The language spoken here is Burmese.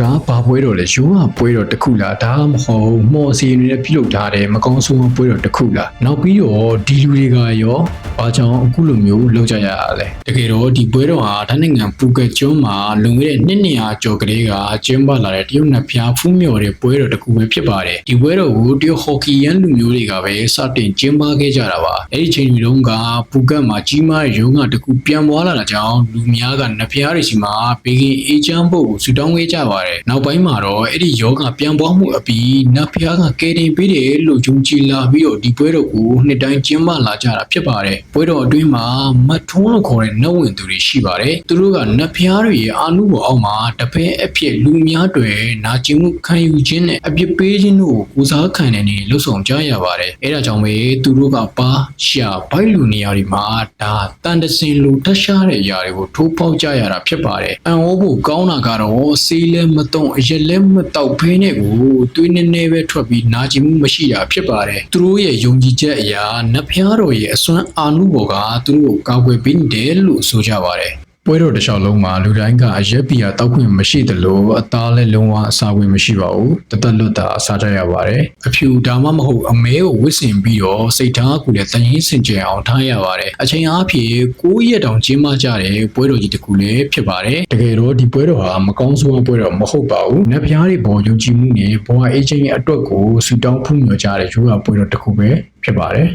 ကဘာပွဲတော်လဲရိုးကပွဲတော်တစ်ခုလားဒါမှမဟုတ်မော်စီအနေနဲ့ပြုလုပ်ထားတယ်မကောင်းဆိုးပွဲတော်တစ်ခုလားနောက်ပြီးတော့ဒီလူတွေကရော ဘာကြောင့်အခုလိုမျိုးလုပ်ကြရတာလဲတကယ်တော့ဒီပွဲတော်ဟာထိုင်းနိုင်ငံပူကက်ကျွန်းမှာလွန်ခဲ့တဲ့နှစ်200ကျော်ကလေးကကျင်းပလာတဲ့တရုတ်နှစ်ဖျားဖူးမြော်တဲ့ပွဲတော်တစ်ခုပဲဖြစ်ပါတယ်ဒီပွဲတော်ကိုတရုတ်ဟော်ကီယန်လူမျိုးတွေကပဲစတင်ကျင်းပခဲ့ကြတာပါအဲ့ဒီချိန်တွေတုန်းကပူကက်မှာကြီးမားတဲ့ရုံးကတစ်ခုပြန်ပွားလာတာကြောင့်လူများကနှစ်ဖျားတွေစီမှာဘေကင်အေးချမ်းဖို့ကိုဆူတောင်းခဲ့ကြပါတယ်နောက်ပိုင်းမှာတော့အဲ့ဒီယောဂပြန်ပွားမှုအပြီးနှစ်ဖျားကကယ်တင်ပေးတယ်လို့ယုံကြည်လာပြီးတော့ဒီပွဲတော်ကိုနှစ်တိုင်းကျင်းပလာကြတာဖြစ်ပါတယ်ပွဲတော်အတွင်းမှာမတ်ထုံးလို့ခေါ်တဲ့နှုတ်ဝင်သူတွေရှိပါတယ်သူတို့ကနှစ်ဖျားတွေရဲ့အာနုဘော်အောက်မှာတပည့်အဖြစ်လူများတွေနာကျင်မှုခံယူခြင်းနဲ့အပြစ်ပေးခြင်းတို့ကိုကိုစားခံနေနေလှုပ်ဆောင်ကြရပါတယ်အဲဒါကြောင့်ပဲသူတို့ကပါရှာဘိုက်လူနေရာတွေမှာဒါတန်တစင်လူတက်ရှားတဲ့အရာတွေကိုထိုးပေါက်ကြရတာဖြစ်ပါတယ်အံ့ဩဖို့ကောင်းတာကတော့စီးလဲမတုံအရက်လဲမတောက်ဖဲနဲ့ကိုတွေးနေနေပဲထွက်ပြီးနာကျင်မှုမရှိတာဖြစ်ပါတယ်သူတို့ရဲ့ယုံကြည်ချက်အရာနတ်ဖျားတော်ရဲ့အစွမ်းအာနုဘော်ကသူတို့ကိုကာကွယ်ပေးနေတယ်လို့ဆိုကြပါတယ်ပွဲတော်တစ်လျှောက်လုံးမှာလူတိုင်းကအရက်ပီယာတောက်ခွင့်မရှိသလိုအသားလည်းလုံးဝအစာဝင်မရှိပါဘူးတသက်လွတ်တာအစားကြရပါတယ်အဖြူဒါမှမဟုတ်အမဲကိုဝစ်စင်ပြီးတော့စိတ်ထားကိုလည်းတန်ရင်စင်ကြယ်အောင်ထားရပါတယ်အချိန်အားဖြင့်9ရက်တောင်ကျင်းပကြတဲ့ပွဲတော်ကြီးတစ်ခုလည်းဖြစ်ပါတယ်တကယ်တော့ဒီပွဲတော်ဟာမကောင်းဆိုးပွဲတော်မဟုတ်ပါဘူးနတ်ဖျားတွေပေါ်ယုံကြည်မှုနဲ့ဘဝအေဂျင့်ရဲ့အတွက်ကိုဆူတောင်းဖူးမြော်ကြတဲ့ယူရာပွဲတော်တစ်ခုပဲဖြစ်ပါတယ်